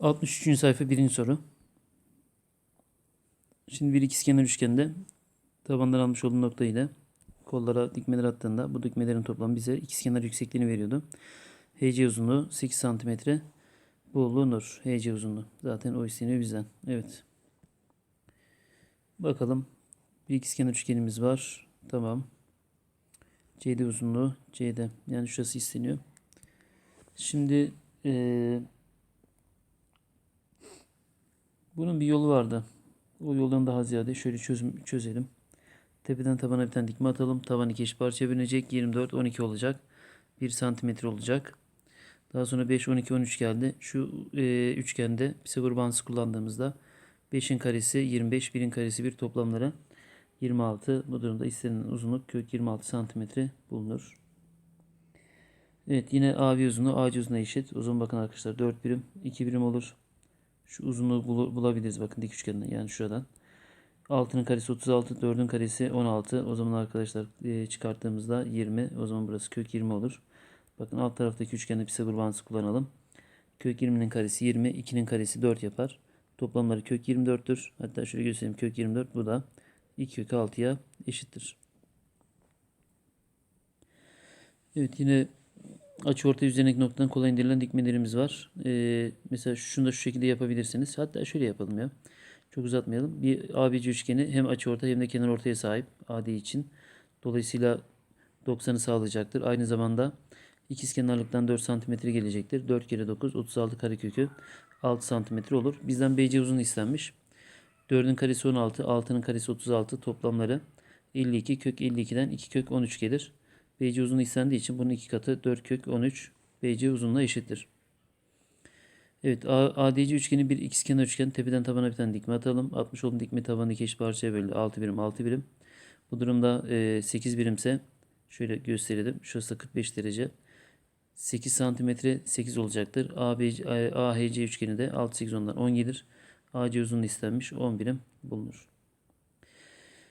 63. sayfa birinci soru. Şimdi bir ikizkenar üçgende tabandan almış olduğum nokta ile kollara dikmeler attığında bu dikmelerin toplamı bize ikizkenar yüksekliğini veriyordu. HC uzunluğu 8 cm bulunur. HC uzunluğu. Zaten o isteniyor bizden. Evet. Bakalım. Bir ikizkenar üçgenimiz var. Tamam. CD uzunluğu CD. Yani şurası isteniyor. Şimdi eee bunun bir yolu vardı. O yoldan daha ziyade şöyle çözüm çözelim. Tepeden tabana bir tane dikme atalım. Taban iki eş parçaya bölünecek. 24, 12 olacak. 1 santimetre olacak. Daha sonra 5, 12, 13 geldi. Şu e, üçgende Pisagor bağıntısı kullandığımızda 5'in karesi 25, 1'in karesi 1 toplamları 26. Bu durumda istenilen uzunluk kök 26 santimetre bulunur. Evet yine AB uzunluğu AC uzunluğuna eşit. Zaman bakın arkadaşlar 4 birim 2 birim olur. Şu uzunluğu bul- bulabiliriz bakın dik üçgenden yani şuradan. 6'nın karesi 36, 4'ün karesi 16. O zaman arkadaşlar e, çıkarttığımızda 20. O zaman burası kök 20 olur. Bakın alt taraftaki üçgende Pisagor bağıntısı kullanalım. Kök 20'nin karesi 20, 2'nin karesi 4 yapar. Toplamları kök 24'tür. Hatta şöyle göstereyim kök 24 bu da 2 kök 6'ya eşittir. Evet yine açıortay üzerindeki noktadan kolay indirilen dikmelerimiz var. Ee, mesela şunu da şu şekilde yapabilirsiniz. Hatta şöyle yapalım ya. Çok uzatmayalım. Bir ABC üçgeni hem açıortay hem de kenar ortaya sahip AD için. Dolayısıyla 90'ı sağlayacaktır. Aynı zamanda ikizkenarlıktan 4 cm gelecektir. 4 kere 9 36 karekökü 6 cm olur. Bizden BC uzun istenmiş. 4'ün karesi 16, 6'nın karesi 36 toplamları 52 kök 52'den 2 kök 13 gelir. BC uzun istendiği için bunun iki katı 4 kök 13 BC uzunluğuna eşittir. Evet ADC üçgeni bir ikizkenar üçgen. Tepeden tabana bir tane dikme atalım. 60 olduğum dikme tabanı iki eş parçaya bölü. 6 birim 6 birim. Bu durumda e, 8 birimse şöyle gösterelim. Şurası da 45 derece. 8 santimetre 8 olacaktır. ABC, AHC üçgeni de 6 8 ondan 10 gelir. AC uzunluğu istenmiş 10 birim bulunur.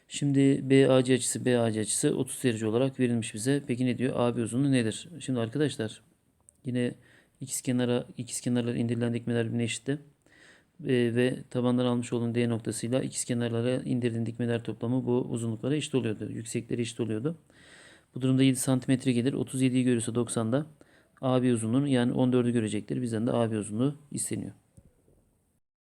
Şimdi BAC açısı BAC açısı 30 derece olarak verilmiş bize. Peki ne diyor? AB uzunluğu nedir? Şimdi arkadaşlar yine ikizkenara ikizkenarlara indirilen dikmeler birbirine eşitti. Ee, ve tabandan almış olduğum D noktasıyla ikizkenarlara indirdiğim dikmeler toplamı bu uzunluklara eşit oluyordu. Yüksekleri eşit oluyordu. Bu durumda 7 santimetre gelir. 37'yi görürse 90'da AB uzunluğunu yani 14'ü görecektir. Bizden de AB uzunluğu isteniyor.